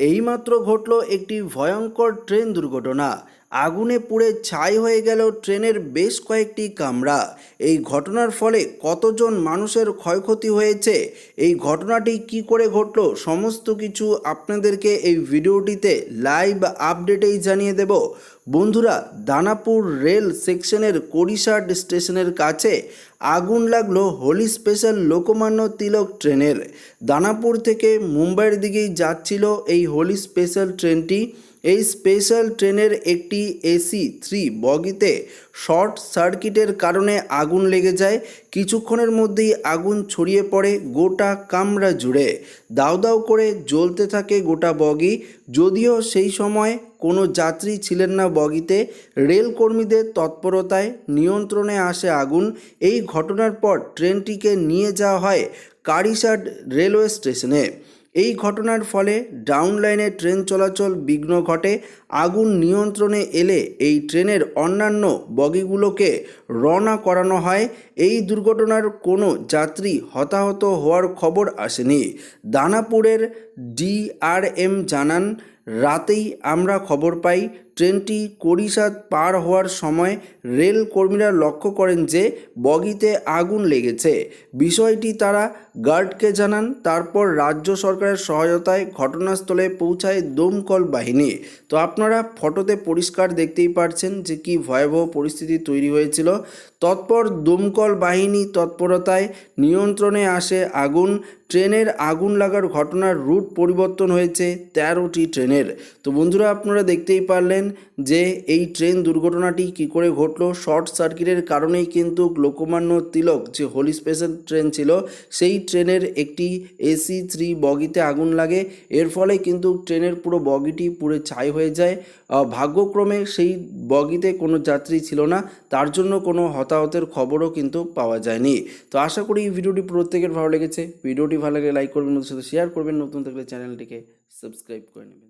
এইমাত্র ঘটল একটি ভয়ঙ্কর ট্রেন দুর্ঘটনা। আগুনে পুড়ে ছাই হয়ে গেল ট্রেনের বেশ কয়েকটি কামরা। এই ঘটনার ফলে কতজন মানুষের ক্ষয়ক্ষতি হয়েছে? এই ঘটনাটি কি করে ঘটলো? সমস্ত কিছু আপনাদেরকে এই ভিডিওটিতে লাইভ আপডেটেই জানিয়ে দেব। বন্ধুরা, দানাপুর রেল সেকশনের করিশাট স্টেশনের কাছে আগুন লাগল হোলি স্পেশাল লোকমান্য তিলক ট্রেনের। দানাপুর থেকে মুম্বাইয়ের দিকেই যাচ্ছিল এই হোলি স্পেশাল ট্রেনটি। এই স্পেশাল ট্রেনের একটি এসি থ্রি বগিতে শর্ট সার্কিটের কারণে আগুন লেগে যায়। কিছুক্ষণের মধ্যেই আগুন ছড়িয়ে পড়ে গোটা কামরা জুড়ে। দাউ দাউ করে জ্বলতে থাকে গোটা বগি। যদিও সেই সময় কোনো যাত্রী ছিলেন না বগিতে। রেল কর্মীদের তৎপরতায় নিয়ন্ত্রণে আসে আগুন। এই ঘটনার পর ট্রেনটিকে নিয়ে যাওয়া হয় কারিসাট রেলওয়ে স্টেশনে। এই ঘটনার ফলে ডাউন লাইনে ট্রেন চলাচল বিঘ্ন ঘটে, আগুন নিয়ন্ত্রণে এলে এই ট্রেনের অন্যান্য বগিগুলোকে রওনা করানো হয়। এই দুর্ঘটনার কোনো যাত্রী হতাহত হওয়ার খবর আসেনি। দানাপুরের ডিআরএম জানান, রাতেই আমরা খবর পাই ট্রেনটি করিসাত পার হওয়ার সময় রেল কর্মীরা লক্ষ্য করেন যে বগিতে আগুন লেগেছে। বিষয়টি তারা গার্ডকে জানান, তারপর রাজ্য সরকারের সহায়তায় ঘটনাস্থলে পৌঁছায় দমকল বাহিনী। তো আপনারা ফটোতে পরিষ্কার দেখতেই পারছেন যে কি ভয়াবহ পরিস্থিতি তৈরি হয়েছিল। তৎপর দমকল বাহিনী তৎপরতায় নিয়ন্ত্রণে আসে আগুন। ট্রেনের আগুন লাগার ঘটনার রুট পরিবর্তন হয়েছে তেরোটি ট্রেনের। তো বন্ধুরা, আপনারা দেখতেই পারলেন যে, এই ট্রেন দুর্ঘটনাটি কি করে ঘটলো? শর্ট সার্কিটের কারণেই কিন্তু লোকমান্য তিলক যে হোলি স্পেশাল ট্রেন ছিল, সেই ট্রেনের একটি এসি থ্রি বগিতে আগুন লাগে। এর ফলে কিন্তু ট্রেনের পুরো বগিটি পুরো ছাই হয়ে যায়। ভাগ্যক্রমে সেই বগিতে কোনো যাত্রী ছিল না, তার জন্য কোনো হতাহতের খবরও কিন্তু পাওয়া যায়নি। তো আশা করি এই ভিডিওটি প্রত্যেকের ভালো লেগেছে। ভিডিওটি ভালো লাগে লাইক করবেন সাথে শেয়ার করবেন। নতুন থাকলে চ্যানেলটিকে সাবস্ক্রাইব করে নেবেন।